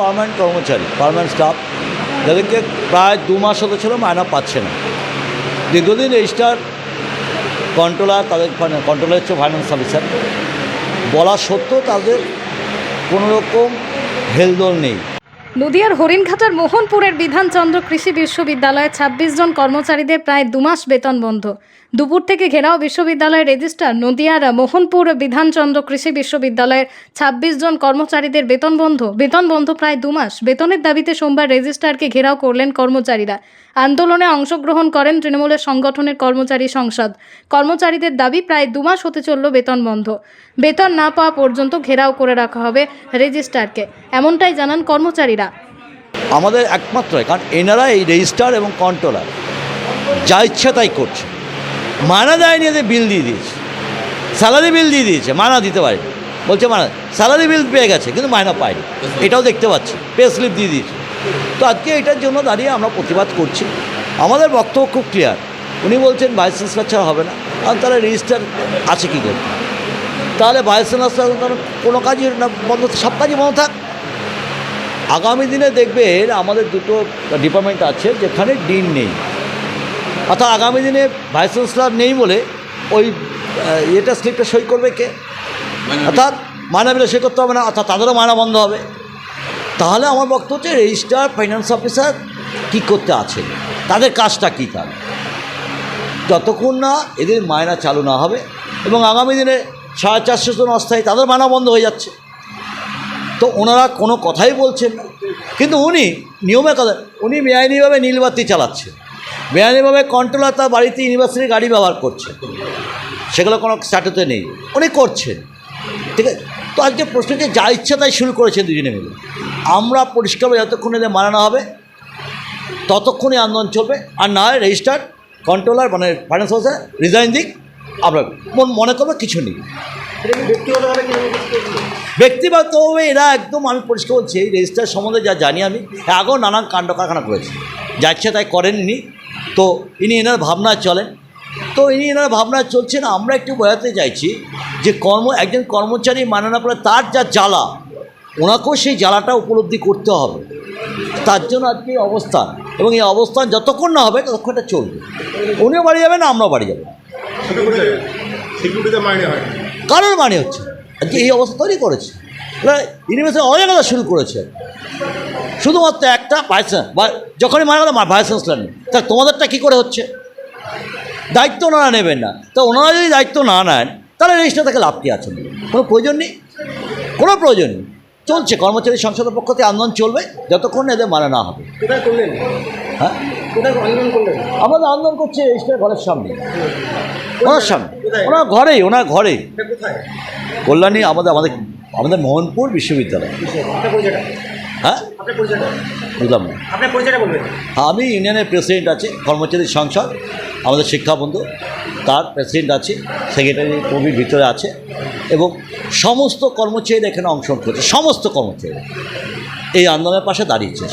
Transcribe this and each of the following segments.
Permanent কর্মচারী, permanent staff, যাদেরকে প্রায় দু মাস হতে ছিল মায়না পাচ্ছে না। দীর্ঘদিন রেজিস্টার কন্ট্রোলার, তাদের কন্ট্রোলার হচ্ছে ফাইন্যান্স অফিসার। বলা সত্ত্বেও তাদের কোনো রকম হেলদোল নেই। নদিয়ার হরিণঘাটার মোহনপুরের বিধানচন্দ্র কৃষি বিশ্ববিদ্যালয়ে ছাব্বিশ জন কর্মচারীদের প্রায় দুমাস বেতন বন্ধ। দুপুর থেকে ঘেরাও বিশ্ববিদ্যালয়ের রেজিস্ট্রার নদিয়ার মোহনপুর বিধানচন্দ্র কৃষি বিশ্ববিদ্যালয়ের ছাব্বিশ জন কর্মচারীদের বেতন বন্ধ। বেতন বন্ধ প্রায় দুমাস। বেতনের দাবিতে সোমবার রেজিস্ট্রারকে ঘেরাও করলেন কর্মচারীরা। আন্দোলনে অংশগ্রহণ করেন তৃণমূলের সংগঠনের কর্মচারী সংসদ। কর্মচারীদের দাবি, প্রায় দু মাস হতে চলল বেতন বন্ধ। বেতন না পাওয়া পর্যন্ত ঘেরাও করে রাখা হবে রেজিস্ট্রারকে এমনটাই জানান কর্মচারীরা। আমাদের একমাত্র, কারণ এনারা এই রেজিস্টার এবং কন্ট্রোলার। যা ইচ্ছা তাই করছে। মানা দেয়নি এদের বিল দিয়ে দিয়েছে। স্যালারি বিল দিয়ে দিয়েছে। মানা দিতে পারে বলছে মানা স্যালারি বিল পেয়ে গেছে, কিন্তু মায়না পায়নি। এটাও দেখতে পাচ্ছি। পে স্লিপ দিয়ে দিয়েছে। তো আজকে এটার জন্য দাঁড়িয়ে আমরা প্রতিবাদ করছি। আমাদের বক্তব্য খুব ক্লিয়ার উনি বলছেন ভাইস চ্যান্সেলার ছাড়া হবে না। আর তাহলে রেজিস্টার আছে কী করে? তাহলে ভাইস চ্যান্সেলার কোনো কাজই না বন্ধ সব কাজই বন্ধ থাক। আগামী দিনে দেখবেন আমাদের দুটো ডিপার্টমেন্ট আছে যেখানে ডিন নেই। অর্থাৎ আগামী দিনে ভাইস চ্যান্সেলার নেই বলে ওই ইয়েটা স্লিপটা সই করবে কে? অর্থাৎ মানা বিলে সই করতে হবে না অর্থাৎ তাদেরও মানা বন্ধ হবে। তাহলে আমার বক্তব্য হচ্ছে রেজিস্টার ফাইন্যান্স অফিসার কী করতে আছে? তাদের কাজটা কী তাহলে যতক্ষণ না এদের মায়না চালু না হবে এবং আগামী দিনে সাড়ে চারশো জন অস্থায়ী তাদের মানা বন্ধ হয়ে যাচ্ছে। তো ওনারা কোনো কথাই বলছেন না। কিন্তু উনি নিয়মের কথা, উনি বেআইনিভাবে নীলবাতি চালাচ্ছেন। বেআইনিভাবে কন্ট্রোলার তার বাড়িতে ইউনিভার্সিটির গাড়ি ব্যবহার করছে। সেগুলো কোনো স্ট্যাটুতে নেই। উনি করছেন। ঠিক আছে? তো আজকে প্রশ্ন হচ্ছে যা ইচ্ছা তাই শুরু করেছেন দুজনে মিলে। আমরা পরিষ্কারভাবে যতক্ষণ এদের মানানো হবে, ততক্ষণই আন্দোলন চলবে। আর না হয় রেজিস্টার কন্ট্রোলার মানে ফাইন্যান্স অফিসার রিজাইন দিক আমরা মন- মনে করব কিছু নেই। ব্যক্তিগতভাবে এরা একদম আমি পরিষ্কার বলছি, এই রেজিস্টার সম্বন্ধে যা জানি আমি, আগেও নানান কাণ্ড কারখানা করেছে। যা ইচ্ছা তাই করেননি। তো ইনি এনার ভাবনা চলেন। তো ইনি এনার ভাবনা চলছে না আমরা একটু বোঝাতে চাইছি যে কর্ম একজন কর্মচারী মানে না পরে তার যা জ্বালা ওনাকেও সেই জ্বালাটা উপলব্ধি করতে হবে। তার জন্য আজকে এই অবস্থান। এবং এই অবস্থান যতক্ষণ না হবে ততক্ষণ এটা চলবে। উনিও বাড়ি যাবেন আমরাও বাড়ি যাব। কারোর মানে হচ্ছে আজকে এই অবস্থা তৈরি করেছে। ইউনিভার্সিটি অনেক কথা শুরু করেছে। শুধুমাত্র একটা ভাইস বা যখনই মানে কথা ভাইস চ্যান্সেলার নেই তা তোমাদেরটা কী করে হচ্ছে? দায়িত্ব ওনারা নেবেন না। তো ওনারা যদি দায়িত্ব না নেন তাহলে রেজিস্টার থেকে লাভ কী আছে। কোনো প্রয়োজন নেই। কোনো প্রয়োজন নেই। চলছে কর্মচারী সংসদের পক্ষ থেকে আন্দোলন চলবে যতক্ষণ এদের মানা না হবে। হ্যাঁ? আমাদের আন্দোলন করছে রেজিস্টার ঘরের সামনে। ওনার সামনে। ওনার ঘরেই ওনার কোথায়? কল্যাণী আমাদের আমাদের আমাদের মোহনপুর বিশ্ববিদ্যালয়। হ্যাঁ? বুঝলাম না। আমি ইউনিয়নের প্রেসিডেন্ট আছে কর্মচারী সংসদ আমাদের শিক্ষাবন্ধু তার প্রেসিডেন্ট আছে সেক্রেটারি কবির ভিতরে আছে এবং সমস্ত কর্মচারীরা এখানে অংশগ্রহণ করছে, সমস্ত কর্মচারীরা। এই আন্দোলনের পাশে দাঁড়িয়েছে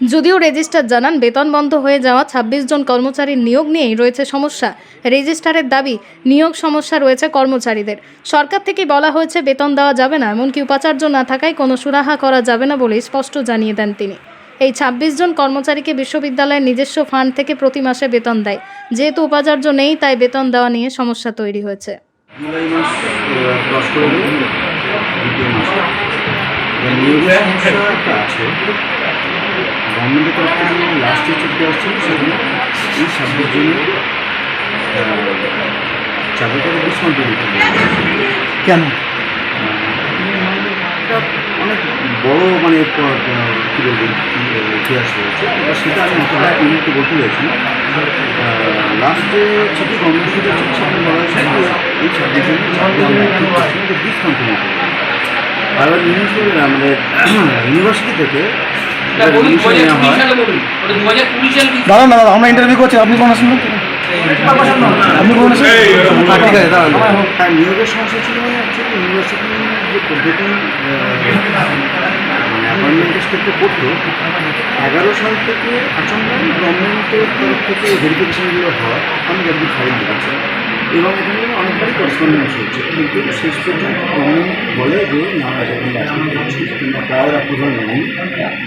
যদিও রেজিস্ট্রার জানান, বেতন বন্ধ হয়ে যাওয়া ছাব্বিশ জন কর্মচারীর নিয়োগ নিয়েই রয়েছে সমস্যা। রেজিস্ট্রারের দাবি, নিয়োগ সমস্যা রয়েছে কর্মচারীদের। সরকার থেকে বলা হয়েছে, বেতন দেওয়া যাবে না, এমনকি উপাচার্য না থাকায় কোনো সুরাহা করা যাবে না বলে স্পষ্ট জানিয়ে দেন তিনি। এই ছাব্বিশ জন কর্মচারীকে বিশ্ববিদ্যালয়ের নিজস্ব ফান্ড থেকে প্রতি মাসে বেতন দেয়। যেহেতু উপাচার্য নেই তাই বেতন দেওয়া নিয়ে সমস্যা তৈরি হয়েছে। গভর্নমেন্টের তরফ থেকে লাস্ট আসছিল সেখানে এই কেন? অনেক বড় মানে কী বলব ইতিহাস রয়েছে। সেটা আমি অতটা এই বলতে চাইছি লাস্ট যে ছুটি গভর্নমেন্ট বলা হয়েছে এই ছাব্বিশ ডিসকন্টিনিউ করব ইউনিভার্সিটি আমাদের ইউনিভার্সিটি থেকে হয়। দাঁড়ান দাঁড়ান আমরা ইন্টারভিউ করছি আপনি কোন আসেন? আপনি কোন আসেন? হ্যাঁ, ঠিক আছে দাঁড়ান। হ্যাঁ নিয়োগের সমস্যা ছিল মানে অ্যাকচুয়ালি ইউনিভার্সিটি যে পদ্ধতি মানে ক্ষেত্রে করতো এগারো সাল থেকে আচমকাই গভর্নমেন্টের তরফ থেকে ভেরিফিকেশনগুলো হয় আমি যতদূর ফাইল দেখেছি। এবং এখানে অনেকবারই করসপন্ডেন্স হচ্ছে কিন্তু শেষ পর্যন্ত গভর্নমেন্ট বলে যে না কিংবা প্রায় অ্যাপ্রুভাল নেই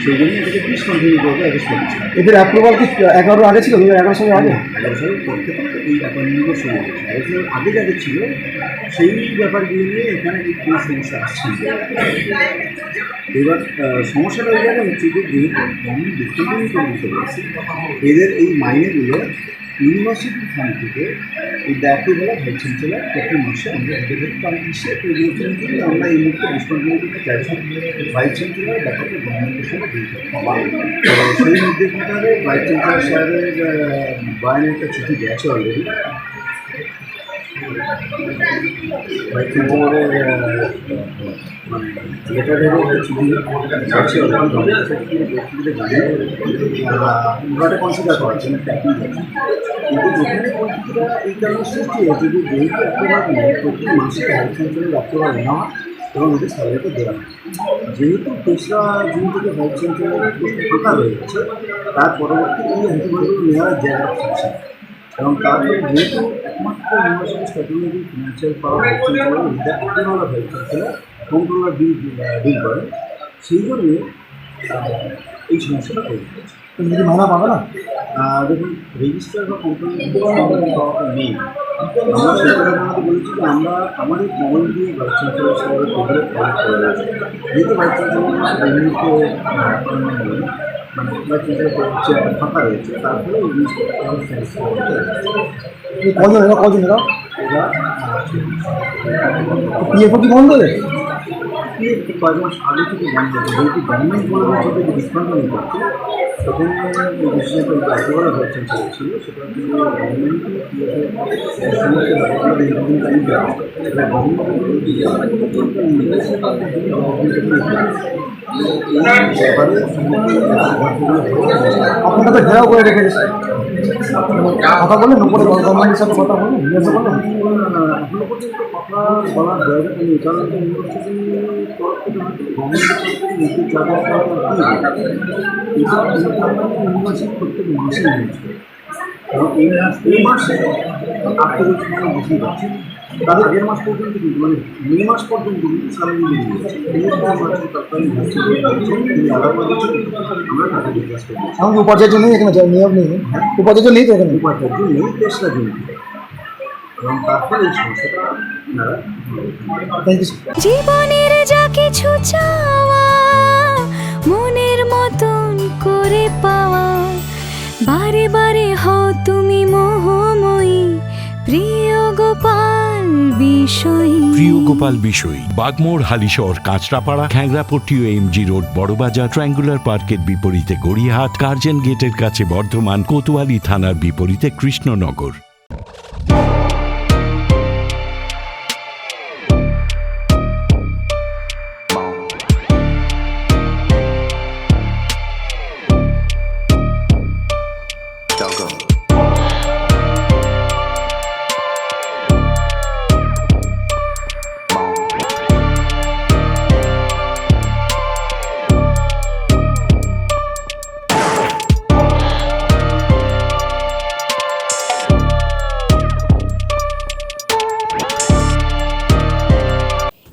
সেই জন্য এটাকে ডিসকন্টিনিউ করবে করেছে। এদের অ্যাপ্রুভাল কি এগারো আগে ছিল এগারো সালের আগে? এগারো সালের পর থেকে এই অ্যাপয়েন্টমেন্টগুলো শুরু হয়েছে। এগারো সালের আগে যাদের ছিল সেই ব্যাপারগুলো নিয়ে এখানে এই কোনো সমস্যা আসছে? এবার সমস্যাটা এই জায়গায় হচ্ছে যে যেহেতু করে দিতে এদের এই মাইনেগুলো ইউনিভার্সিটি ফান্ড থেকে এই দায়িত্ব বেলা ভাইস চ্যান্সেলার প্রতি মাসে আমরা পারি কারণ ইসে রেগুলেশন থেকে আমরা এই মুহূর্তে ডিসকন্টিনিউ করতে চাইছি ভাইস চ্যান্সেলার গভর্নমেন্টের সঙ্গে দিতে সেই নির্দেশ মোতাবে ভাইস চ্যান্সেলার সাহেবের বায়নে একটা চিঠি গেছে অলরেডি চ্যান্সেলারের মানে অলরেডি ওটা কনসিডার কিন্তু যেখানে পরিস্থিতিটা এই কারণে সৃষ্টি হয়েছে যে যেহেতু নেওয়া এবং ওদের স্যালারিটা দেওয়া যেহেতু তেসরা জুন থেকে হেলথ সেন্টারের পোস্ট ফাঁকা হয়ে তার পরবর্তী এই অ্যান্টিবায়োটিক নেওয়ার জায়গা এবং তারপরে যেহেতু একমাত্র ইউনিভার্সিটি স্ট্যাটিউরি ফিনান্সিয়াল পাওয়ার সেন্টারের with the approval of health centre controller bill deal করে সেই জন্যে এই সমস্যাটা তৈরি হয়েছে। তুমি যদি মানা পাবে না? দেখুন রেজিস্টার বা কোম্পানি পাওয়াটা নেই। আমরা সেটা আমাদের বলেছি যে আমরা আমাদের মোবাইল দিয়ে ভাইস চ্যান্সেলার সাহেবের টেবিলে কালেক্ট করে রয়েছে যেহেতু ভাইস চ্যান্সেলার মানে ফাঁকা রয়েছে তারপরে কজন এরা কজন এরা পিএফও কি বন্ধ হবে কয়েক মাস আগে থেকে বন্ধ হয়েছে যেহেতু গভর্নমেন্ট বলে যে ডিসকাউন্ট আপনারা তো ঘেরাও করে রেখে দিয়েছে কথা বললেন উপরে গভর্নমেন্টের সাথে কথা বললেন জিজ্ঞাসা করলেন এখনও কথা বলার জায়গা নেই, কারণ প্রত্যেক মাসে, এই মাস আপনাদের সময় পারছি তার আগের মাস পর্যন্ত কিন্তু মানে মে মাস পর্যন্ত কিন্তু এমনকি উপাচার্য নেই এখানে নিয়োগ নেই। উপাচার্য নেই তো এখানে? উপাচার্য নেই তেসরা জীবনের যা কিছু চাওয়া মনের মতন করে পাওয়া বারে বারে হও তুমি মোহময়ী প্রিয় গোপাল প্রিয় গোপাল বিষয় বাগমোর হালিশহর, কাঁচরাপাড়া, খ্যাংরাপট্টি ও এমজি রোড, বড়বাজার, ট্রায়াঙ্গুলার পার্কের বিপরীতে গড়িয়াহাট, কার্জন গেটের কাছে বর্ধমান, কোতোয়ালি থানার বিপরীতে কৃষ্ণনগর।